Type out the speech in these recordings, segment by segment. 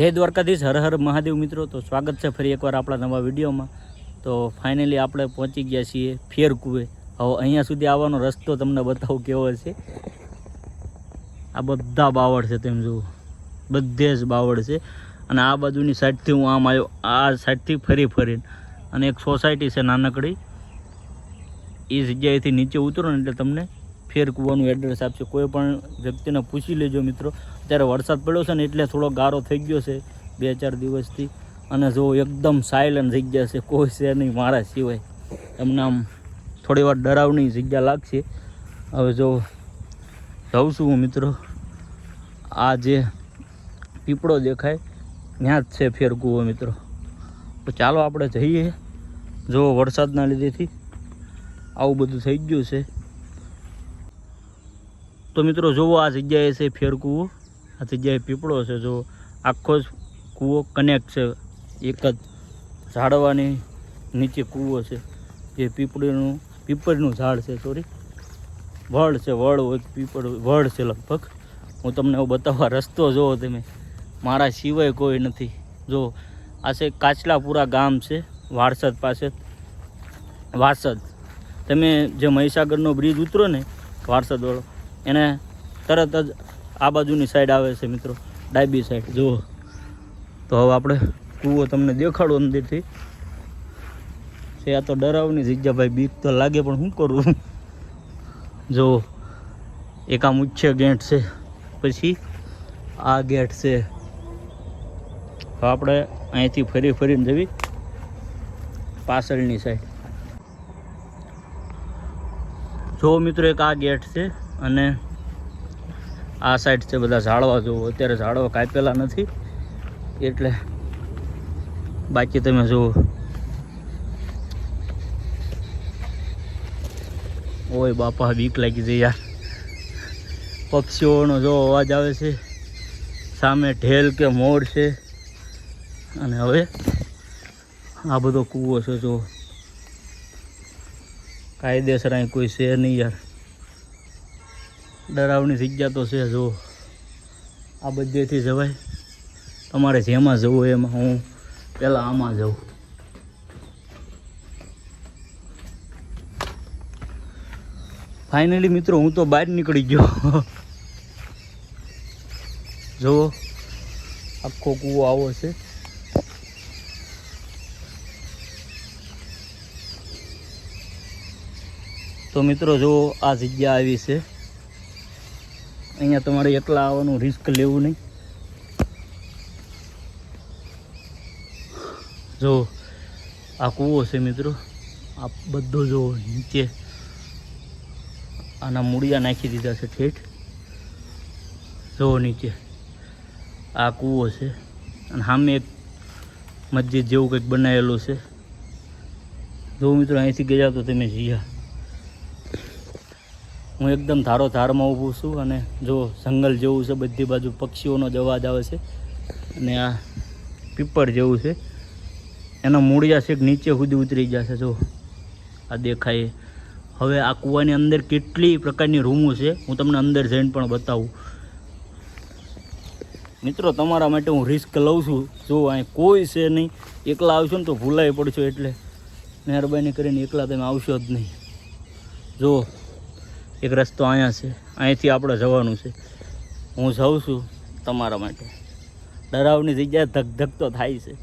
જય દ્વારકાધીશ, હર હર મહાદેવ મિત્રો. તો સ્વાગત છે ફરી એકવાર આપણા નવા વિડીયોમાં. તો ફાઇનલી આપણે પહોંચી ગયા છીએ ફેર કુએ હવે અહીંયા સુધી આવવાનો રસ્તો તમને બતાવું કેવો છે. આ બધા બાવળ છે તેમ જુઓ. બધે જ બાવળ છે. અને આ બાજુની સાઈડથી હું આમ આવ્યો. આ સાઈડથી ફરી ફરીને. અને એક સોસાયટી છે નાનકડી. એ જગ્યાએથી નીચે ઉતરો ને એટલે તમને ફેર કૂવાનું એડ્રેસ આપશે. કોઈ પણ વ્યક્તિને પૂછી લેજો મિત્રો. અત્યારે વરસાદ પડ્યો છે ને એટલે થોડો ગારો થઈ ગયો છે બે ચાર દિવસથી. અને જો એકદમ સાયલન્ટ જગ્યા છે, કોઈ છે નહીં મારા સિવાય. તમને આમ થોડી વાર ડરાવની જગ્યા લાગશે. હવે જો જાઉં છું હું મિત્રો. આ જે પીપળો દેખાય, ત્યાં જ છે ફેર કૂવો મિત્રો. તો ચાલો આપણે જઈએ. જો વરસાદના લીધેથી આવું બધું થઈ ગયું છે. તો મિત્રો જુઓ આ જગ્યાએ છે ફેર કૂવો. આ જગ્યાએ પીપળો છે, જો આખો જ કૂવો કનેક્ટ છે. એક જ ઝાડવાની નીચે કૂવો છે. જે પીપળીનું, પીપળનું ઝાડ છે સોરી વડ છે, વડ હોય પીપળ, વડ છે લગભગ. હું તમને બતાવવા રસ્તો જુઓ તમે. મારા સિવાય કોઈ નથી. જો, આ છે કાચલાપુરા ગામ છે, વારસદ પાસે. વારસદ. તમે જે મહીસાગરનો બ્રિજ ઉતરો ને વારસદવાળો એને તરત જ આ બાજુની સાઈડ આવે છે મિત્રો, ડાબી સાઈડ જુઓ. તો હવે આપણે કૂવો તમને દેખાડો અંદરથી. છે, આ તો ડરાવની જગ્યા બીક તો લાગે, પણ શું કરું? જો એક આ મુખ્ય ગેટ છે. પછી આ ગેટ છે. તો આપણે અહીંથી ફરી ફરીને જવી પાછળની સાઈડ જો મિત્રો, એક આ ગેટ છે અને આ સાઈડ છે બધા ઝાડવા જુઓ. અત્યારે ઝાડવા કાપેલા નથી. એટલે બાકી તમે જુઓ. ઓય બાપા, બીક લાગી છે યાર. પક્ષીઓનો જો અવાજ આવે છે. સામે ઢેલ કે મોર છે. અને હવે આ બધો કૂવો છે જો કાયદેસર અહીં કોઈ છે નહીં યાર. ડરાવની જગ્યા તો છે જો આ બધેથી જવાય. તમારે જેમાં જવું એમાં હું પહેલાં આમાં જાઉં. ફાઇનલી મિત્રો, હું તો બહાર નીકળી ગયો. જુઓ. આખો કૂવો આવો છે. તો મિત્રો જો આ જગ્યા આવી છે. અહીંયા તમારે એકલા આવવાનું રિસ્ક લેવું નહીં. જો, આ કૂવો છે મિત્રો, આ બધો જો નીચે આના મૂળિયા નાખી દીધા છે ઠેઠ. જો નીચે આ કૂવો છે. અને સામે એક મસ્જિદ જેવું કંઈક બનાવેલું છે. જો મિત્રો અહીંથી ગયા તો તમે જીયા. હું એકદમ ધારો ધારમાં ઊભું છું અને જો જંગલ જેવું છે, બધી બાજુ પક્ષીઓનો જ અવાજ આવે છે અને આ પીપળ જેવું છે. એના મૂળિયા છેક નીચે સુધી ઉતરી જશે જો આ દેખાય. હવે આ કૂવાની અંદર કેટલી પ્રકારની રૂમો છે, હું તમને અંદર જઈને પણ બતાવું. મિત્રો, તમારા માટે હું રિસ્ક લઉં છું. જો અહીં કોઈ છે નહીં, એકલા આવશો ને તો ભૂલાઈ પડશો એટલે. મહેરબાની કરીને એકલા તમે આવશો જ નહીં. જો એક રસ્તો અહીંયા છે. અહીંથી આપણે જવાનું છે. હું જાઉં છું તમારા માટે. ડરાવની જગ્યાએ ધક તો થાય છે.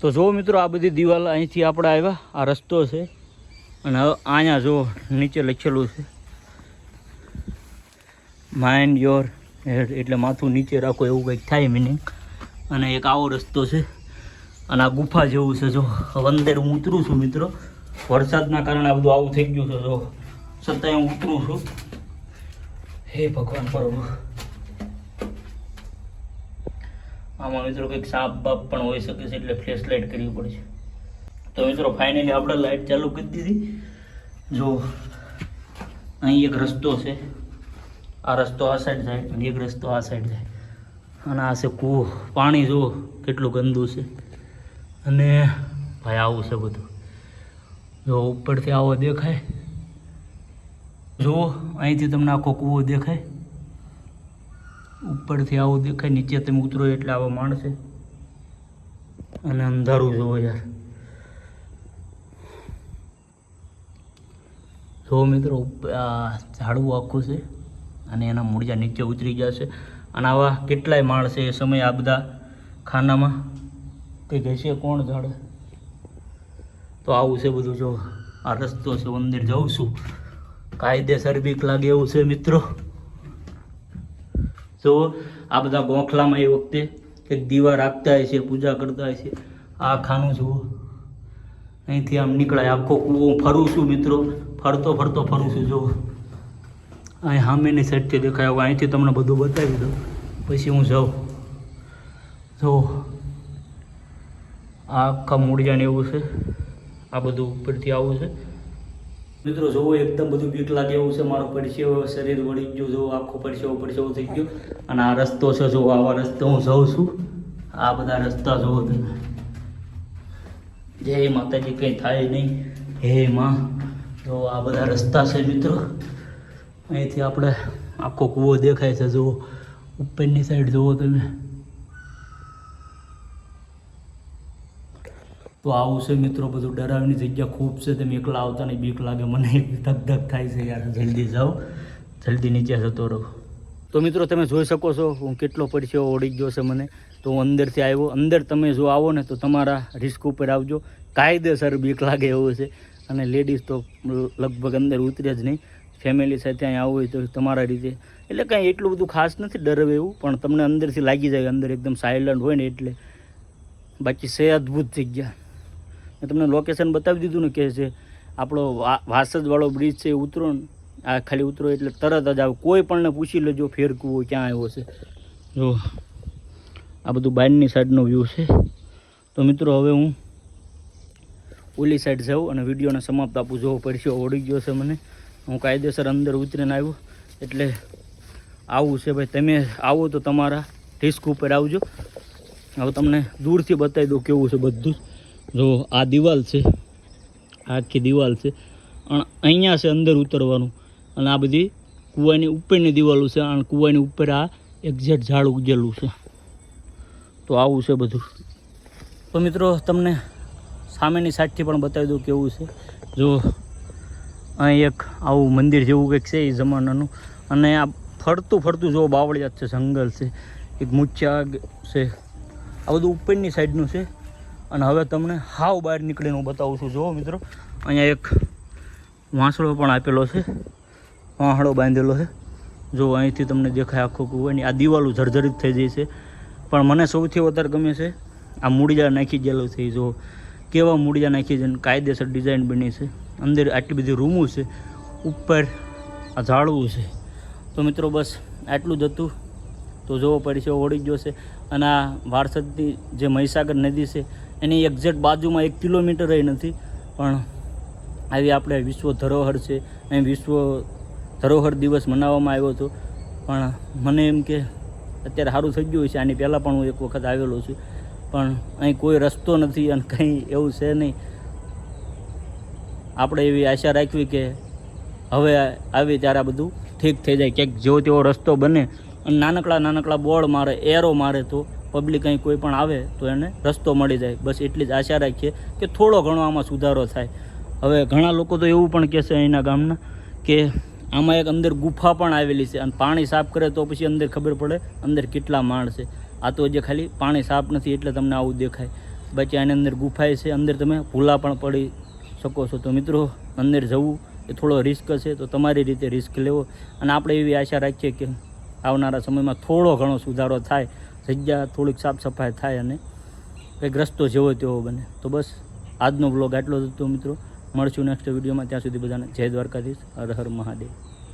તો જો મિત્રો, આ બધી દિવાલ અહીંથી આપણે આવ્યા. આ રસ્તો છે. અને હવે અહીંયા જો નીચે લખેલું છે. માઇન્ડ યોર હેડ એટલે માથું નીચે રાખો, એવું કંઈક થાય મિનિંગ અને એક આવો રસ્તો છે. અને આ ગુફા જેવું છે જો હવે અંદર હું ઉતરું છું મિત્રો. વરસાદના કારણે આ બધું આવું થઈ ગયું છે જો છતાંય હું ઉતરું છું. હે ભગવાન પ્રભુ આમાં મિત્રો કંઈક સાપ બાપ પણ હોઈ શકે છે એટલે ફ્લેશ લાઇટ કરવી પડશે તો મિત્રો ફાઇનલી આપણે લાઇટ ચાલુ કરી દીધી. જો અહીં એક રસ્તો છે. આ રસ્તો આ સાઈડ જાય અને એક રસ્તો આ સાઈડ જાય. અને આ છે કૂવો. પાણી જુઓ કેટલું ગંદુ છે. અને ભાઈ આવું છે બધું. જો ઉપરથી આવો દેખાય. જુઓ, અહીંથી તમને આખો કૂવો દેખાય. ઉપરથી આવું દેખાય, નીચે તમે ઉતરો એટલે આવા માણસે. અને અંધારું જુઓ યાર. જુઓ મિત્રો આ ઝાડવું આખું છે અને એના મૂળજા નીચે ઉતરી ગયા છે. અને આવા કેટલાય છે એ સમયે આ બધા ખાનામાં કંઈક હશે કોણ ઝાડ? તો આવું છે બધું, જો આ રસ્તો છે, મંદિર જાઉં છું. કાયદેસર બીક લાગે એવું છે મિત્રો? જો આ બધા ગોખલામાં એ વખતે એક દીવા રાખતા હોય છે પૂજા કરતા હોય છે આ ખાનું જુઓ. અહીંથી આમ નીકળાય. આખો કૂવો ફરું છું મિત્રો. ફરતો ફરતો ફરું છું, જુઓ. અહીં સામેની સાઈડથી દેખાય અહીંથી તમને બધું બતાવી દઉં. પછી હું જાઉં. જો આ આખા મૂળિયાને એવું છે. આ બધું ઉપરથી આવું છે. મિત્રો, જોવો, એકદમ બધું બીક લાગે એવું છે મારો પરસેવો શરીર વળી ગયું, જોવો, આખો પરસેવો પરસેવો થઈ ગયો. અને આ રસ્તો છે, જોવો, આવા રસ્તે હું જાઉં છું. આ બધા રસ્તા જોવો તમે. જય માતાજી, કંઈ થાય નહીં. હે માં જો આ બધા રસ્તા છે મિત્રો. અહીંથી આપણે આખો કૂવો દેખાય છે જુઓ ઉપરની સાઈડ જુઓ તમે. તો આવું છે મિત્રો, બધું ડરાવની જગ્યા ખૂબ છે. તમે એકલા આવતા નહીં, બીક લાગે મને. ધક ધક થાય છે યાર. જલ્દી જાઓ. જલ્દી નીચે જતો રહો. તો મિત્રો, તમે જોઈ શકો છો, હું કેટલો પડશે ઓળી ગયો છે મને. તો હું અંદરથી આવ્યો. અંદર તમે જો આવો ને, તો તમારા રિસ્ક ઉપર આવજો. કાયદેસર બીક લાગે એવું છે. અને લેડીઝ તો લગભગ અંદર ઉતરે જ નહીં. ફેમિલી સાથે અહીં આવવું હોય તો તમારા રીતે. એટલે કાંઈ એટલું બધું ખાસ નથી ડરવે એવું, પણ તમને અંદરથી લાગી જાય, અંદર એકદમ સાયલન્ટ હોય ને એટલે. બાકી છે અદ્ભુત જગ્યા. મેં તમને લોકેશન બતાવી દીધું ને કે છે આપણો વા- વાસદવાળો બ્રિજ છે ઉતરો ને, આ ખાલી ઉતરો એટલે તરત જ આવે, કોઈ પણને પૂછી લેજો ફેરકુવો ક્યાં આવ્યો છે. જો, આ બધું બાયરની સાઈડનો વ્યૂ છે. તો મિત્રો હવે હું ઓલી સાઈડ જાઉં અને વિડીયોને સમાપ્ત આપું જોવો પડશે ઓળી ગયો છે મને. હું કાયદેસર અંદર ઉતરીને આવ્યો, એટલે આવું છે ભાઈ. તમે આવો તો તમારા રિસ્ક ઉપર આવજો. હવે તમને દૂરથી બતાવી દઉં કેવું છે બધું જો આ દિવાલ છે, આખી દિવાલ છે અને અહીંયા છે અંદર ઉતરવાનું. અને આ બધી કૂવાની ઉપરની દિવાલો છે, અને કૂવાની ઉપર આ એક્ઝેક્ટ ઝાડ ઉગેલું છે. તો આવું છે બધું. તો મિત્રો, તમને સામેની સાઈડથી પણ બતાવી દઉં કેવું છે. જો, અહીં એક આવું મંદિર જેવું કંઈક છે એ જમાનાનું. અને આ ફરતું ફરતું જો બાવળિયાત છે, જંગલ છે. એક મુચ્છા છે. આ બધું ઉપરની સાઈડનું છે. અને હવે તમને હાવ બહાર નીકળીને હું બતાવું છું. જુઓ મિત્રો, અહીંયા એક વાંસળો પણ આપેલો છે. વાંસળો બાંધેલો છે. જો અહીંથી તમને દેખાય આખું કુવાની આ દિવાલો જર્જરિત થઈ જાય છે. પણ મને સૌથી વધારે ગમે છે આ મૂળિયા નાખી ગયેલું છે. જો કેવા મૂળિયા નાખી છે કાયદેસર ડિઝાઇન બની છે. અંદર આટલી બધી રૂમો છે. ઉપર આ ઝાડવું છે. તો મિત્રો, બસ આટલું જ હતું. તો જોવો પડશે ઓળી ગયો છે. અને આ વારસદની જે મહીસાગર નદી છે એની એક્ઝેક્ટ બાજુમાં એક કિલોમીટર નથી, પણ આવી આપણે વિશ્વ ધરોહર છે. અહીં વિશ્વ ધરોહર દિવસ મનાવવામાં આવ્યો હતો. પણ મને એમ કે અત્યારે સારું થઈ ગયું છે. આની પહેલાં પણ હું એક વખત આવેલો છું. પણ અહીં કોઈ રસ્તો નથી અને કંઈ એવું છે નહીં. આપણે એવી આશા રાખવી કે હવે આવી ત્યારે આ બધું ઠીક થઈ જાય. ક્યાંક જેવો તેવો રસ્તો બને. અને નાનકડા નાનકડા બોર્ડ મારે, એરો મારે તો પબ્લિક અહીં કોઈ પણ આવે તો એને રસ્તો મળી જાય. બસ એટલી જ આશા રાખીએ કે થોડો ઘણો આમાં સુધારો થાય. હવે ઘણા લોકો તો એવું પણ કહેશે અહીંના ગામના કે આમાં એક અંદર ગુફા પણ આવેલી છે. અને પાણી સાફ કરે તો પછી અંદર ખબર પડે અંદર કેટલા માળ છે. આ તો જે ખાલી પાણી સાફ નથી એટલે તમને આવું દેખાય. બાકી આની અંદર ગુફાએ છે. અંદર તમે ભૂલા પણ પડી શકો છો. તો મિત્રો, અંદર જવું એ થોડો રિસ્ક છે તો તમારી રીતે રિસ્ક લેવો. અને આપણે એવી આશા રાખીએ કે આવનારા સમયમાં થોડો ઘણો સુધારો થાય. જગ્યા થોડીક સાફ સફાઈ થાય અને કંઈક રસ્તો જેવો તેવો બને. તો બસ, આજનો બ્લોગ આટલો જ હતો મિત્રો. મળશું નેક્સ્ટ વિડીયોમાં ત્યાં સુધી બધાને જય દ્વારકાધીશ. હર હર મહાદેવ.